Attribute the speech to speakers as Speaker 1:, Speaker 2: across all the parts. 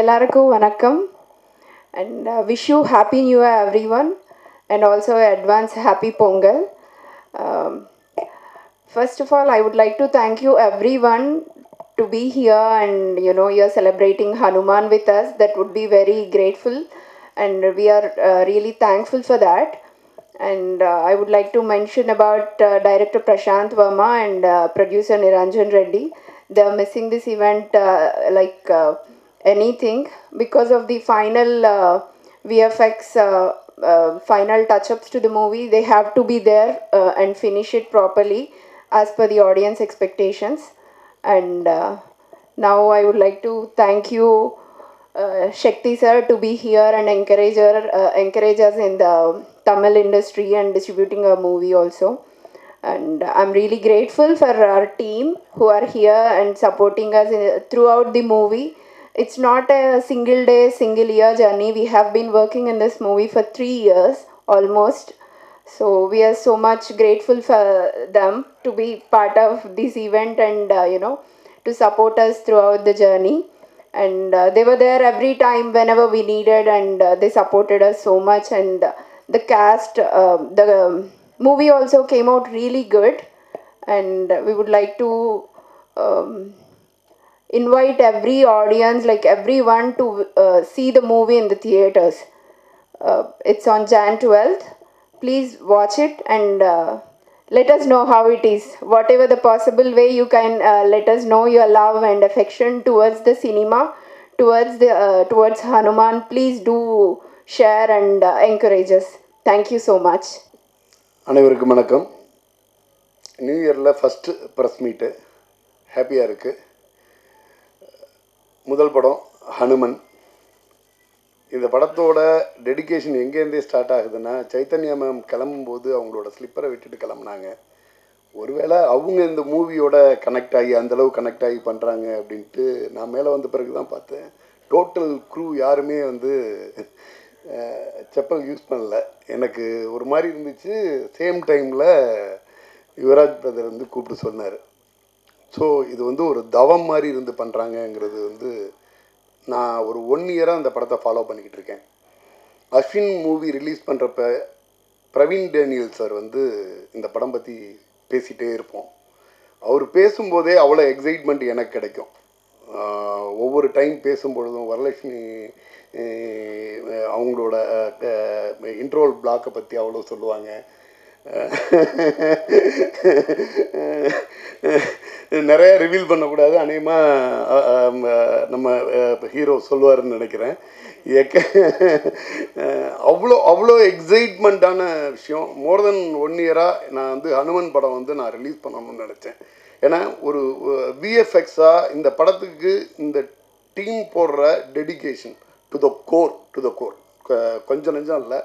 Speaker 1: எல்லாருக்கும் வணக்கம் and wish you happy new year everyone and also advance happy Pongal first of all I would like to thank you everyone to be here and you know you're celebrating Hanuman with us that would be very grateful and we are uh, really thankful for that and uh, I would like to mention about uh, director Prashant Verma and uh, producer Niranjan Reddy they're missing this event uh, like uh, anything because of the final uh, VFX uh, uh, final touch-ups to the movie they have to be there uh, and finish it properly as per the audience expectations and uh, now I would like to thank you, uh, Shakti sir, to be here and encourage, her, uh, encourage us in the Tamil industry and distributing our movie also. And I'm really grateful for our team who are here and supporting us in, throughout the movie. It's not a single day, single year journey. We have been working in this movie for three years almost. So we are so much grateful for them to be part of this event and uh, you know to support us throughout the journey. And uh, they were there every time whenever we needed, and uh, they supported us so much. And uh, the cast, uh, the um, movie also came out really good. And we would like to um, invite every audience, like everyone, to uh, see the movie in the theaters. Uh, it's on Jan 12th. Please watch it and uh, let us know how it is. Whatever the possible way you can uh, let us know your love and affection towards the cinema, towards the uh, towards Hanuman. Please do share and uh, encourage us. Thank you so much.
Speaker 2: அனைவருக்கும் வணக்கம் new இயரில் first press மீட்டு ஹாப்பியாக இருக்குது முதல் படம் ஹனுமன். இந்த படத்தோட டெடிகேஷன் எங்கேருந்தே ஸ்டார்ட் ஆகுதுன்னா சைத்தன்யா மேம் கிளம்பும்போது அவங்களோட ஸ்லிப்பரை விட்டுட்டு கிளம்புனாங்க. ஒருவேளை அவங்க இந்த மூவியோட கனெக்ட் ஆகி அந்தளவு கனெக்ட் ஆகி பண்ணுறாங்க அப்படின்ட்டு நான் மேலே வந்த பிறகு தான் பார்த்தேன். டோட்டல் க்ரூ யாருமே வந்து செப்பல் யூஸ் பண்ணல. எனக்கு ஒரு மாதிரி இருந்துச்சு. சேம் டைமில் யுவராஜ் பிரதர் வந்து கூப்பிட்டு சொன்னார். ஸோ இது வந்து ஒரு தவம் மாதிரி இருந்து பண்ணுறாங்கங்கிறது வந்து நான் ஒரு ஒன் இயராக அந்த படத்தை ஃபாலோ பண்ணிக்கிட்டு இருக்கேன். அஸ்வின் மூவி ரிலீஸ் பண்ணுறப்ப பிரவீன் டேனியல் சார் வந்து இந்த படம் பற்றி பேசிகிட்டே இருப்போம். அவர் பேசும்போதே அவ்வளோ எக்ஸைட்மெண்ட் எனக்கு கிடைக்கும். ஒவ்வொரு டைம் பேசும்பொழுதும் வரலட்சுமி அவங்களோட இன்ட்ரோல் பிளாக்கை பற்றி அவ்வளோ சொல்லுவாங்க. நிறைய ரிவீல் பண்ணக்கூடாது. அநேகமாக நம்ம ஹீரோ சொல்லுவாருன்னு நினைக்கிறேன். எக்க அவ்வளோ அவ்வளோ எக்ஸைட்மெண்ட்டான விஷயம். மோர் தென் ஒன் இயராக நான் வந்து ஹனுமன் படம் வந்து நான் ரிலீஸ் பண்ணணும்னு நினச்சேன். ஏன்னா ஒரு விஎஃப்எக்ஸாக இந்த படத்துக்கு இந்த டீம் போடுற dedication to the core to the core கொஞ்சம் நெஞ்சம் இல்லை.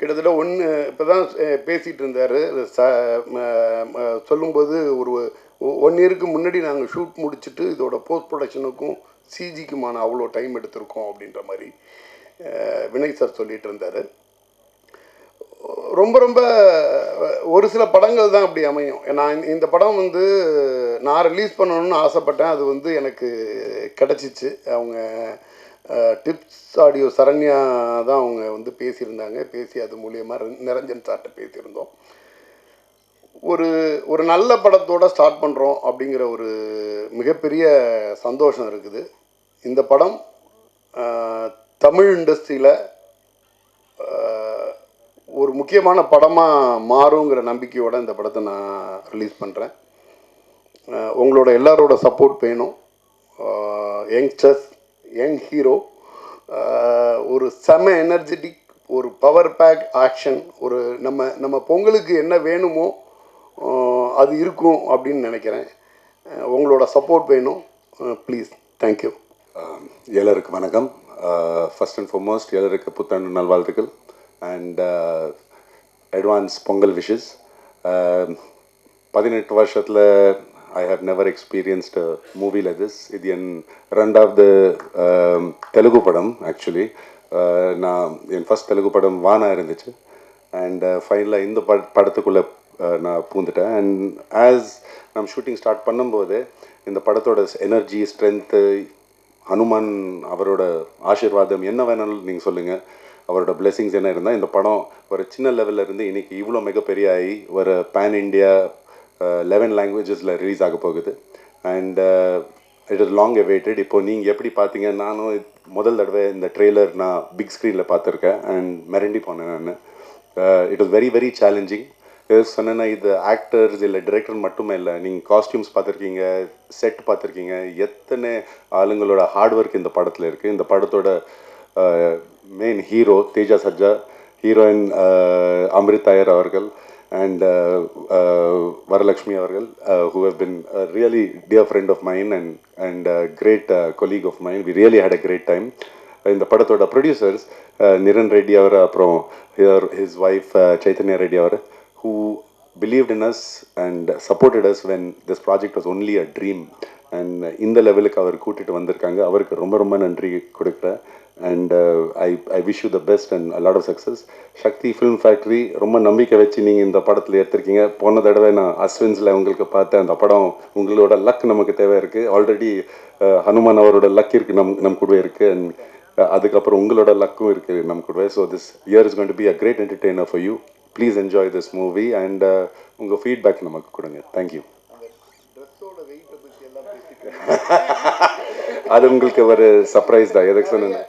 Speaker 2: கிட்டத்தட்ட ஒன்று இப்போ தான் பேசிகிட்டு இருந்தார் ச சொல்லும்போது ஒரு ஒன் இயருக்கு முன்னாடி நாங்கள் ஷூட் முடிச்சுட்டு இதோட போஸ்ட் ப்ரொடக்ஷனுக்கும் சிஜிக்குமான அவ்வளோ டைம் எடுத்திருக்கோம் அப்படின்ற மாதிரி வினய் சார் சொல்லிகிட்டு இருந்தார் ரொம்ப ரொம்ப ஒரு சில படங்கள் தான் அப்படி அமையும். நான் இந்த படம் வந்து நான் ரிலீஸ் பண்ணணும்னு ஆசைப்பட்டேன். அது வந்து எனக்கு கிடச்சிச்சு. அவங்க டிப்ஸ் ஆடியோ சரண்யா தான் அவங்க வந்து பேசியிருந்தாங்க. பேசி அது மூலியமாக நிரஞ்சன் சார்கிட்ட பேசியிருந்தோம். ஒரு ஒரு நல்ல படத்தோடு ஸ்டார்ட் பண்ணுறோம் அப்படிங்கிற ஒரு மிகப்பெரிய சந்தோஷம் இருக்குது. இந்த படம் தமிழ் இண்டஸ்ட்ரியில் ஒரு முக்கியமான படமாக மாறுங்கிற நம்பிக்கையோடு இந்த படத்தை நான் ரிலீஸ் பண்ணுறேன் உங்களோட எல்லாரோட சப்போர்ட் வேணும். யங்ஸ்டர்ஸ் யங் ஹீரோ ஒரு செம எனர்ஜெட்டிக் ஒரு பவர் பேக் ஆக்ஷன் ஒரு நம்ம நம்ம பொங்கலுக்கு என்ன வேணுமோ அது இருக்கும் அப்படின்னு நினைக்கிறேன். உங்களோட சப்போர்ட் வேணும். ப்ளீஸ். தேங்க்யூ
Speaker 3: ஆம், வணக்கம். ஃபர்ஸ்ட் அண்ட் ஃபார்மோஸ்ட் எல்லாருக்கு புத்தாண்டு நல்வாழ்த்துக்கள். அண்ட் அட்வான்ஸ் பொங்கல் விஷஸ் பதினெட்டு வருஷத்தில் I have never experienced movie like இது என் ரெண்டாவது தெலுங்கு படம் ஆக்சுவலி நான் என் ஃபஸ்ட் தெலுங்கு படம் வானா இருந்துச்சு அண்ட் ஃபைனலாக இந்த பட படத்துக்குள்ளே நான் பூந்துட்டேன் அண்ட் ஆஸ் நம்ம ஷூட்டிங் ஸ்டார்ட் பண்ணும்போது இந்த படத்தோட எனர்ஜி ஸ்ட்ரென்த்து ஹனுமான் அவரோட ஆசீர்வாதம் என்ன வேணாலும் நீங்கள் சொல்லுங்கள் அவரோட பிளெஸிங்ஸ் என்ன இருந்தால் இந்த படம் ஒரு சின்ன லெவலில் இருந்து இன்னைக்கு இவ்வளோ மிகப்பெரிய ஆகி ஒரு பேன் இண்டியா லெவன் லாங்குவேஜஸில் ரிலீஸ் ஆக போகுது. And it is long awaited இப்போது நீங்கள் எப்படி பார்த்தீங்க நானும் முதல் தடவை இந்த ட்ரெய்லர் நான் பிக் ஸ்க்ரீனில் பார்த்துருக்கேன். அண்ட் மிரண்டி போனேன் நான். It was very very challenging சொன்னேன்னா இது ஆக்டர்ஸ் இல்லை டிரெக்டர் மட்டுமே இல்லை. நீங்கள் காஸ்டியூம்ஸ் பார்த்துருக்கீங்க செட் பார்த்துருக்கீங்க. எத்தனை ஆளுங்களோட ஹார்ட் ஒர்க் இந்த படத்தில் இருக்குது இந்த படத்தோட uh, main hero Teja Sajja heroine Amritha Iyer அவர்கள் அண்ட் வரலக்ஷ்மி அவர்கள் who have been really dear friend of mine and and great colleague of mine we really had a great time இந்த படத்தோட producers Niran Reddy அவர் அப்புறம் here his wife Chaitanya Reddy our who believed in us and supported us when this project was only a dream. And uh, இந்த லெவலுக்கு அவர் கூட்டிட்டு வந்திருக்காங்க. அவருக்கு ரொம்ப ரொம்ப நன்றி கொடுக்குறேன் and I I wish you the best and lot of success Shakti film factory ரொம்ப நம்பிக்கை வச்சு நீங்கள் இந்த படத்தில் எடுத்திருக்கீங்க. போன தடவை நான் அஸ்வின்ஸில் உங்களுக்கு பார்த்தேன். அந்த படம் உங்களோட லக் நமக்கு தேவை இருக்குது ஆல்ரெடி ஹனுமான் அவரோட லக் இருக்குது நம் நம் கூட இருக்குது அண்ட் uh, அதுக்கப்புறம் உங்களோட லக்கும் இருக்குது நம்ம கூட so this year is going be a great entertainer for you please enjoy this movie and உங்கள் ஃபீட்பேக் நமக்கு கொடுங்க. தேங்க்யூ
Speaker 2: ட்ரெஸ்ஸோட வெயிட்டை பற்றி எல்லாம் பேசிட்டு
Speaker 3: அது உங்களுக்கு ஒரு சர்ப்ரைஸ் தான். எதுக்கு சொன்னேன்?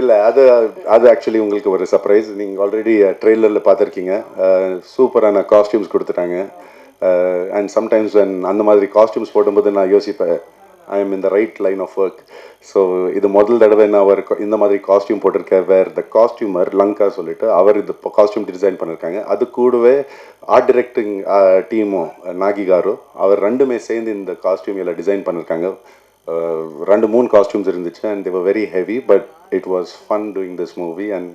Speaker 3: இல்லை அது அது ஆக்சுவலி உங்களுக்கு ஒரு சர்ப்ரைஸ் நீங்கள் ஆல்ரெடி ட்ரெய்லரில் பார்த்துருக்கீங்க. சூப்பரான காஸ்டியூம்ஸ் கொடுத்துட்டாங்க. அண்ட் சம்டைம்ஸ் அந்த மாதிரி காஸ்டியூம்ஸ் போடும்போது நான் யோசிப்பேன். ஐ எம் இந்த right line of work so இது முதல் தடவை நான் அவர் இந்த மாதிரி காஸ்டியூம் போட்டிருக்கேன். வேர் த காஸ்டியூமர் லங்கா சொல்லிட்டு அவர் இந்த காஸ்டியூம் டிசைன் பண்ணியிருக்காங்க அது கூடவே ஆர்ட் டிரெக்டிங் டீமும் நாகி காரு அவர் ரெண்டுமே சேர்ந்து இந்த காஸ்டியூம் எல்லாம் டிசைன் பண்ணியிருக்காங்க ரெண்டு மூணு காஸ்டியூம்ஸ் இருந்துச்சு and they were very heavy but it was fun doing this movie and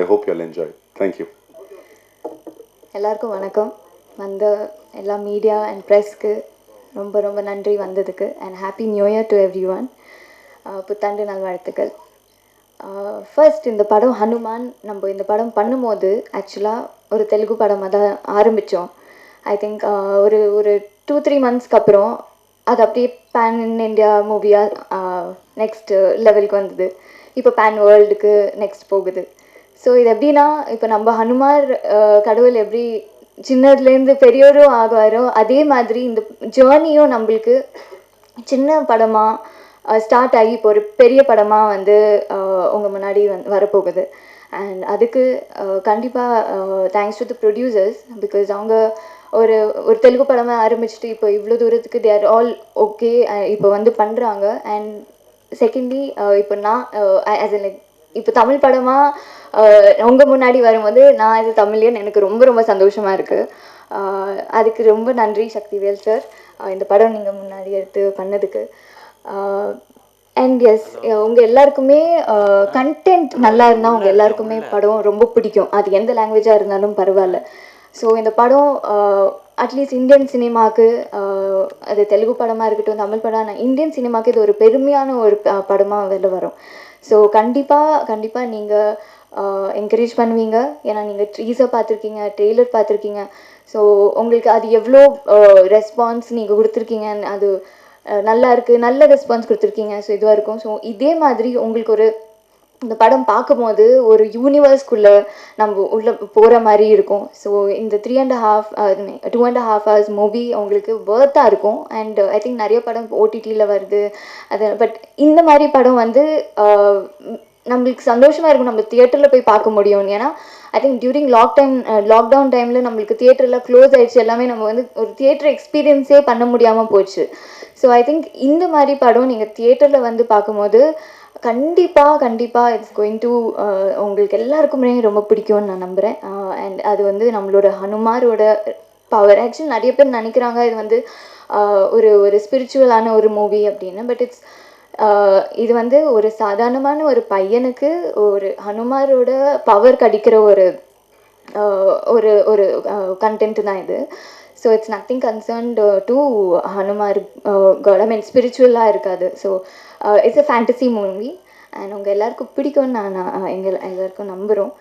Speaker 3: I hope you enjoy thank you
Speaker 4: எல்லாருக்கும் வணக்கம். வந்த எல்லா மீடியா அண்ட் ப்ரெஸ்க்கு ரொம்ப ரொம்ப நன்றி வந்ததுக்கு and happy new year to everyone புத்தாண்டு நல்வாழ்த்துக்கள் ஃபர்ஸ்ட் இந்த படம் ஹனுமான் நம்ம இந்த படம் பண்ணும்போது ஆக்சுவலாக ஒரு தெலுங்கு படமாக தான் ஆரம்பித்தோம் ஐ திங்க் ஒரு ஒரு டூ த்ரீ மந்த்ஸ்க்கு அப்புறம் அது அப்படியே பேன் இந்தியா மூவியாக நெக்ஸ்ட் லெவலுக்கு வந்தது. இப்போ பேன் வேர்ல்டுக்கு நெக்ஸ்ட் போகுது. ஸோ இது எப்படின்னா இப்போ நம்ம ஹனுமார் கடவுள் எப்படி சின்னதுலேருந்து பெரியோரும் ஆகுவாரோ அதே மாதிரி இந்த ஜேர்னியும் நம்மளுக்கு சின்ன படமாக ஸ்டார்ட் ஆகி இப்போ ஒரு பெரிய படமாக வந்து உங்கள் முன்னாடி வந்து வரப்போகுது. அண்ட் அதுக்கு கண்டிப்பாக thanks to the producers because அவங்க ஒரு ஒரு தெலுங்கு படமாக ஆரம்பிச்சுட்டு இப்போ இவ்வளோ தூரத்துக்கு தே ஆர் ஆல் ஓகே இப்போ வந்து பண்ணுறாங்க அண்ட் செகண்ட்லி இப்போ நான் ஆஸ் லைக் இப்போ தமிழ் படமாக உங்கள் முன்னாடி வரும்போது நான் இது தமிழ்லேன்னு எனக்கு ரொம்ப ரொம்ப சந்தோஷமாக இருக்குது அதுக்கு ரொம்ப நன்றி சக்திவேல் சார் இந்த படம் நீங்கள் முன்னாடி எடுத்து பண்ணதுக்கு. அண்ட் எஸ் உங்கள் எல்லாருக்குமே கண்டென்ட் நல்லா இருந்தால் உங்கள் எல்லாருக்குமே படம் ரொம்ப பிடிக்கும். அது எந்த லாங்குவேஜாக இருந்தாலும் பரவாயில்ல. ஸோ இந்த படம் அட்லீஸ்ட் இந்தியன் சினிமாவுக்கு அது தெலுங்கு படமாக இருக்கட்டும் தமிழ் படம் இந்தியன் சினிமாவுக்கு இது ஒரு பெருமையான ஒரு படமாக வெளில வரும். ஸோ கண்டிப்பாக கண்டிப்பாக நீங்கள் என்கரேஜ் பண்ணுவீங்க. ஏன்னா நீங்கள் ட்ரீஸை பார்த்துருக்கீங்க ட்ரெய்லர் பார்த்துருக்கீங்க. ஸோ உங்களுக்கு அது எவ்வளோ ரெஸ்பான்ஸ் நீங்கள் கொடுத்துருக்கீங்க அது நல்லா இருக்குது நல்ல ரெஸ்பான்ஸ் கொடுத்துருக்கீங்க. ஸோ இதுவாக இருக்கும். ஸோ இதே மாதிரி உங்களுக்கு ஒரு இந்த படம் பார்க்கும்போது ஒரு யூனிவர்ஸ்குள்ளே நம்ம உள்ளே போகிற மாதிரி இருக்கும். ஸோ இந்த three and half two and half hours movie அவங்களுக்கு வேர்த்தாக இருக்கும். அண்ட் ஐ திங்க் நிறைய படம் ஓடிடியில் வருது. அது பட் இந்த மாதிரி படம் வந்து uh, நம்மளுக்கு சந்தோஷமாக இருக்கும் நம்ம தியேட்டரில் போய் பார்க்க முடியும் ஏன்னா I think during lock time lockdown டைமில் நம்மளுக்கு தியேட்டரில் க்ளோஸ் ஆகிடுச்சு எல்லாமே நம்ம வந்து ஒரு தியேட்டர் எக்ஸ்பீரியன்ஸே பண்ண முடியாமல் போச்சு. ஸோ ஐ திங்க் இந்த மாதிரி படம் நீங்கள் தியேட்டரில் வந்து பார்க்கும்போது கண்டிப்பாக கண்டிப்பாக இட்ஸ் கோயிங் டு uh, உங்களுக்கு எல்லாருக்குமே ரொம்ப பிடிக்கும்னு நான் நம்புகிறேன் அண்ட் uh, அது வந்து நம்மளோட ஹனுமாரோட பவர் ஆக்சுவலி நிறைய பேர் நினைக்கிறாங்க இது வந்து uh, ஒரு ஒரு ஸ்பிரிச்சுவலான ஒரு மூவி அப்படின்னு. பட் இட்ஸ் இது வந்து ஒரு சாதாரணமான ஒரு பையனுக்கு ஒரு ஹனுமாரோட பவர் கிடைக்கிற ஒரு ஒரு ஒரு கண்டென்ட் தான் இது. So it's nothing concerned to Hanumar god I mean ஸ்பிரிச்சுவலாக இருக்காது. So it's a fantasy movie and உங்கள் எல்லாருக்கும் பிடிக்கும்னு நான் எங்கள் எல்லாருக்கும் நம்புகிறோம்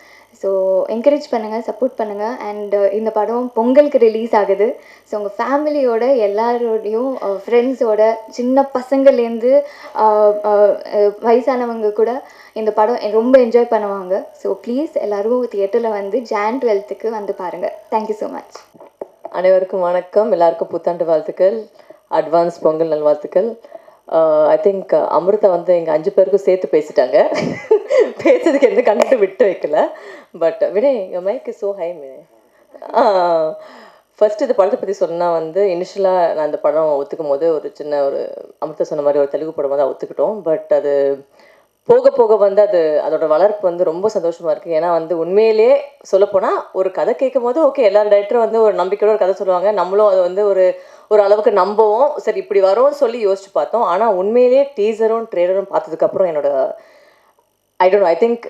Speaker 4: ஸோ என்கரேஜ் பண்ணுங்கள் சப்போர்ட் பண்ணுங்கள் அண்ட் uh, இந்த படம் பொங்கலுக்கு ரிலீஸ் ஆகுது. ஸோ உங்கள் ஃபேமிலியோட எல்லாரோடையும் uh, ஃப்ரெண்ட்ஸோட சின்ன பசங்கள்லேருந்து uh, வயசானவங்க கூட இந்த படம் ரொம்ப என்ஜாய் பண்ணுவாங்க. ஸோ ப்ளீஸ் எல்லோரும் தியேட்டரில் வந்து ஜான் டுவெல்த்துக்கு வந்து பாருங்கள் தேங்க்யூ ஸோ மச்
Speaker 5: அனைவருக்கும் வணக்கம். எல்லாருக்கும் புத்தாண்டு வாழ்த்துக்கள். அட்வான்ஸ் பொங்கல் நல்வாழ்த்துக்கள். ஐ திங்க் அமிர்தா வந்து எங்கள் அஞ்சு பேருக்கும் சேர்த்து பேசிட்டாங்க. பேசுறதுக்கு எந்த கண்டு விட்டு வைக்கல. பட் வினய் எங்கள் மைக் ஸோ ஹை ஃபஸ்ட்டு இந்த படத்தை பற்றி சொன்னால் வந்து இனிஷியலாக நான் இந்த படம் ஒத்துக்கும் போது ஒரு சின்ன ஒரு அமிர்தா சொன்ன மாதிரி ஒரு தெலுங்கு படம் வந்து ஒத்துக்கிட்டோம். பட் அது போக போக வந்து அது அதோட வளர்ப்பு வந்து ரொம்ப சந்தோஷமாக இருக்குது ஏன்னா வந்து உண்மையிலேயே சொல்லப்போனால் ஒரு கதை கேட்கும் போது ஓகே எல்லா டேரக்டரும் வந்து ஒரு நம்பிக்கையோட ஒரு கதை சொல்லுவாங்க. நம்மளும் அது வந்து ஒரு ஒரு அளவுக்கு நம்பவும் சரி இப்படி வரும்னு சொல்லி யோசிச்சு பார்த்தோம். ஆனால் உண்மையிலேயே டீசரும் ட்ரெய்லரும் பார்த்ததுக்கப்புறம் என்னோட ஐ டோன்ட் ஐ திங்க்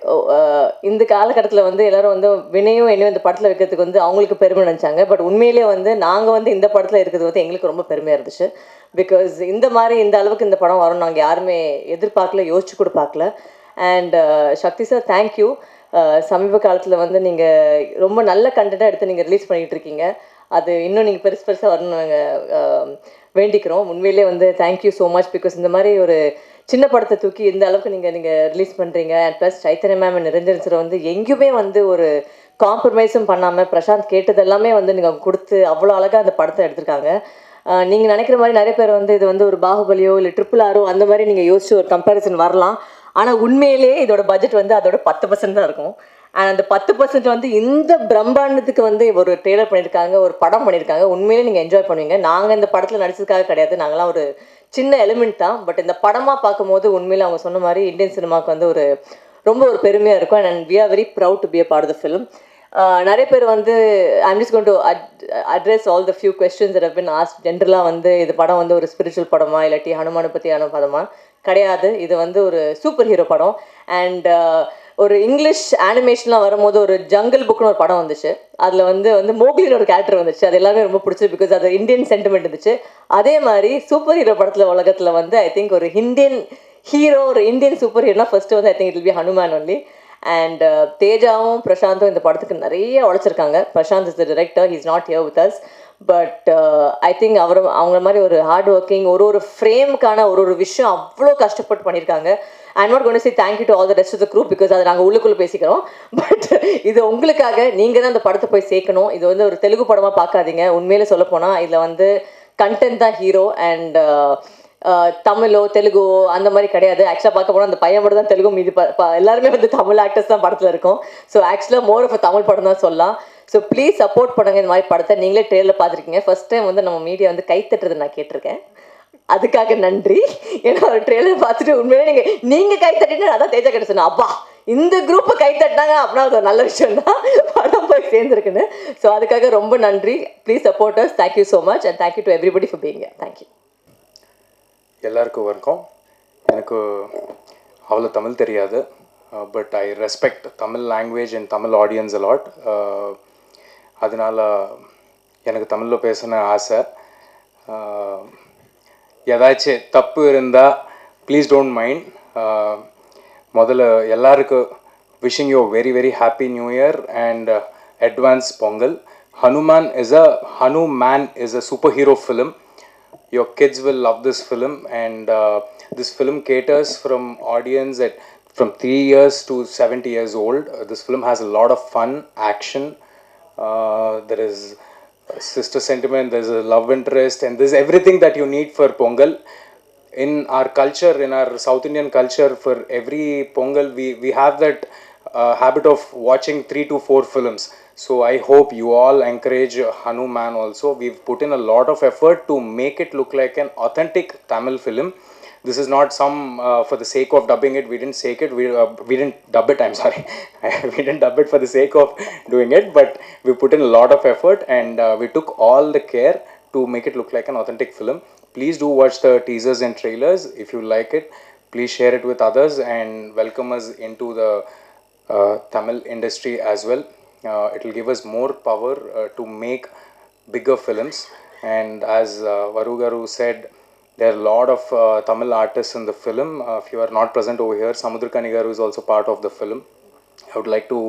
Speaker 5: இந்த காலகட்டத்தில் வந்து எல்லாரும் வந்து வினையும் என்னையும் இந்த படத்தில் வைக்கிறதுக்கு வந்து அவங்களுக்கு பெருமை நினச்சாங்க. பட் உண்மையிலேயே வந்து நாங்கள் வந்து இந்த படத்தில் இருக்கிறது வந்து எங்களுக்கு ரொம்ப பெருமையாக இருந்துச்சு. பிகாஸ் இந்த மாதிரி இந்த அளவுக்கு இந்த படம் வரும் நாங்கள் யாருமே எதிர்பார்க்கல யோசிச்சு கூட பார்க்கல. அண்ட் சக்தி சார் தேங்க்யூ சமீப காலத்தில் வந்து நீங்கள் ரொம்ப நல்ல கண்டென்ட்டாக எடுத்து நீங்கள் ரிலீஸ் பண்ணிகிட்டு இருக்கீங்க. அது இன்னும் நீங்கள் பெருசு பெருசாக வரணும் நாங்கள் வேண்டிக்கிறோம். உண்மையிலே வந்து தேங்க்யூ ஸோ மச் பிகாஸ் இந்த மாதிரி ஒரு சின்ன படத்தை தூக்கி இந்த அளவுக்கு நீங்கள் நீங்கள் ரிலீஸ் பண்ணுறீங்க and plus Chaitanya ma'am Niranjan sir வந்து எங்கேயுமே வந்து ஒரு காம்ப்ரமைஸும் பண்ணாமல் பிரசாந்த் கேட்டது எல்லாமே வந்து நீங்கள் கொடுத்து அவ்வளோ அழகாக அந்த படத்தை எடுத்திருக்காங்க. நீங்கள் நினைக்கிற மாதிரி நிறைய பேர் வந்து இது வந்து ஒரு பாகுபலியோ இல்லை ட்ரிபிள் ஆரோ அந்த மாதிரி நீங்கள் யோசிச்சு ஒரு கம்பேரிசன் வரலாம். ஆனால் உண்மையிலேயே இதோட பட்ஜெட் வந்து அதோட பத்து பர்சன்ட் தான் இருக்கும். அண்ட் அந்த பத்து பர்சன்ட் வந்து இந்த பிரம்மாண்டத்துக்கு வந்து ஒரு ட்ரெய்லர் பண்ணியிருக்காங்க ஒரு படம் பண்ணியிருக்காங்க உண்மையிலே நீங்கள் என்ஜாய் பண்ணுவீங்க. நாங்கள் இந்த படத்தில் நடிச்சதுக்காக கிடையாது. நாங்களாம் ஒரு சின்ன எலிமெண்ட் தான். பட் இந்த படமாக பார்க்கும்போது உண்மையில் அவங்க சொன்ன மாதிரி இந்தியன் சினிமாவுக்கு வந்து ஒரு ரொம்ப ஒரு பெருமையாக இருக்கும். And we are very proud to be a part of the film நிறைய பேர் வந்து I'm just gonna address all the few questions that have asked ஜென்ரலாக வந்து இது படம் வந்து ஒரு ஸ்பிரிச்சுவல் படமா இல்லாட்டி ஹனுமானை பற்றியான படமா? கிடையாது. இது வந்து ஒரு சூப்பர் ஹீரோ படம் அண்ட் ஒரு இங்கிலீஷ் அனிமேஷன்லாம் வரும்போது ஒரு ஜங்கிள் புக்னு ஒரு படம் வந்துச்சு. அதில் வந்து வந்து மோக்லின்னு ஒரு கேரக்டர் வந்துச்சு. அது எல்லாமே ரொம்ப பிடிச்சது பிகாஸ் அது இந்தியன் சென்டிமெண்ட் இருந்துச்சு. அதே மாதிரி சூப்பர் ஹீரோ படத்தில் உலகத்தில் வந்து ஐ திங்க் ஒரு இந்தியன் ஹீரோ ஒரு இந்தியன் சூப்பர் ஹீரோனா ஃபர்ஸ்ட் வந்து I think it be Hanuman only and தேஜாவும் பிரசாந்தும் இந்த படத்துக்கு நிறைய உழைச்சிருக்காங்க. Prashanth is the director he's not here with us but I think அவர் அவங்க மாதிரி ஒரு ஹார்ட் ஒர்க்கிங் ஒரு ஒரு ஃப்ரேமுக்கான ஒரு ஒரு விஷயம் அவ்வளோ கஷ்டப்பட்டு பண்ணியிருக்காங்க. I not gonna see thank you to all the rest of the group because அதை நாங்கள் உள்ளுக்குள்ளே பேசிக்கிறோம். பட் இது உங்களுக்காக நீங்கள் தான் அந்த படத்தை போய் சேர்க்கணும். இது வந்து ஒரு தெலுங்கு படமாக பார்க்காதீங்க. உண்மையிலே சொல்லப்போனால் இதில் வந்து கண்டென்ட் தான் ஹீரோ அண்ட் uh, uh, தமிழோ தெலுங்கோ அந்த மாதிரி கிடையாது. ஆக்சுவலாக பார்க்க போனால் அந்த பையன் மட்டும் தான் தெலுங்கு மீதி ப- எல்லாருமே வந்து தமிழ் ஆக்டர்ஸ் தான் படத்தில் இருக்கும். ஸோ ஆக்சுவலாக மோர் ஆஃப் தமிழ் படம் தான் சொல்லலாம். ஸோ ப்ளீஸ் சப்போர்ட் பண்ணுங்க இந்த மாதிரி படத்தை. நீங்களே ட்ரெயிலில் பார்த்துருக்கீங்க. ஃபர்ஸ்ட் டைம் வந்து நம்ம மீடியா வந்து கை தட்டுறது நான் கேட்டிருக்கேன். அதுக்காக நன்றி. ஏன்னா ஒரு ட்ரெயிலர் பார்த்துட்டு உண்மையிலே நீங்கள் நீங்கள் கை தட்டினா அதான் தேஜா கிட்ட சொன்னேன் அப்பா இந்த குரூப்பை கை தட்டினாங்க அப்படின்னா அது ஒரு நல்ல விஷயம் தான். படம் போய் சேர்ந்துருக்குன்னு. ஸோ அதுக்காக ரொம்ப நன்றி. Please supporters thank you so much and thank you to everybody for being thank you
Speaker 6: எல்லாருக்கும் வணக்கம். எனக்கு அவ்வளோ தமிழ் தெரியாது. But I respect Tamil language and Tamil audience a lot அதனால் எனக்கு தமிழில் பேசணும் ஆசை. Uh, ஏதாச்சும் தப்பு இருந்தால் ப்ளீஸ் டோன்ட் மைண்ட் முதல்ல எல்லாருக்கும் wishing you very very happy new year and advance Pongal Hanuman is a Hanuman is a super hero film your kids will love this film and uh, this film caters from audience at from 3 years to 70 years old Uh, this film has a lot of fun action uh, there is sister sentiment there's a love interest and there's everything that you need for pongal. In our culture in our south indian culture for every pongal we we have that uh, habit of watching 3 to 4 films. So i hope you all encourage hanuman also. We've put in a lot of effort to make it look like an authentic tamil film this is not some uh, for the sake of dubbing it we didn't sake it we, uh, we didn't dub it i'm sorry. We didn't dub it for the sake of doing it but we put in a lot of effort and uh, we took all the care to make it look like an authentic film. Please do watch the teasers and trailers if you like it. Please share it with others and welcome us into the uh, tamil industry as well. Uh, it will give us more power uh, to make bigger films. And as uh, varugaru said there are a lot of uh, tamil artists in the film uh, if you are not present over here samudra kanigaru is also part of the film I would like to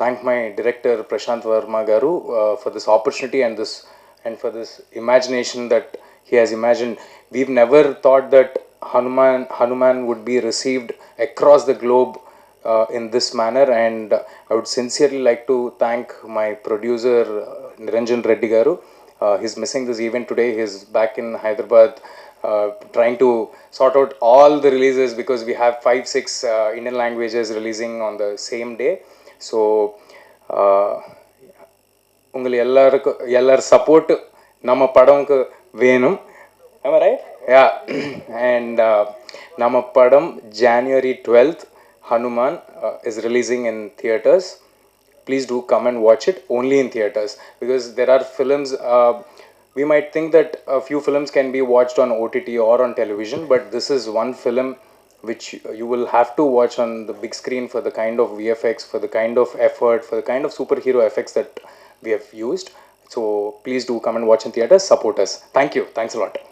Speaker 6: thank my director Prashant Verma Garu uh, for this opportunity and this and for this imagination that he has imagined. We've never thought that Hanuman Hanuman would be received across the globe uh, in this manner, and I would sincerely like to thank my producer uh, Niranjan Reddy Garu. Uh, he's missing this event today. He's back in Hyderabad, uh, trying to sort out all the releases because we have five, six uh, Indian languages releasing on the same day. So. Uh, உங்கள் எல்லாருக்கும் எல்லார் support நம்ம படம்க்கு வேணும் am I right yeah and uh, நம்ம படம் January twelfth Hanuman is releasing in theaters please do come and watch it only in theaters because there are films uh, we might think that a few films can be watched on ott or on television but this is one film which you will have to watch on the big screen for the kind of vfx for the kind of effort for the kind of superhero effects that we have used. So please do come and watch in theaters support us. Thank you. Thanks a lot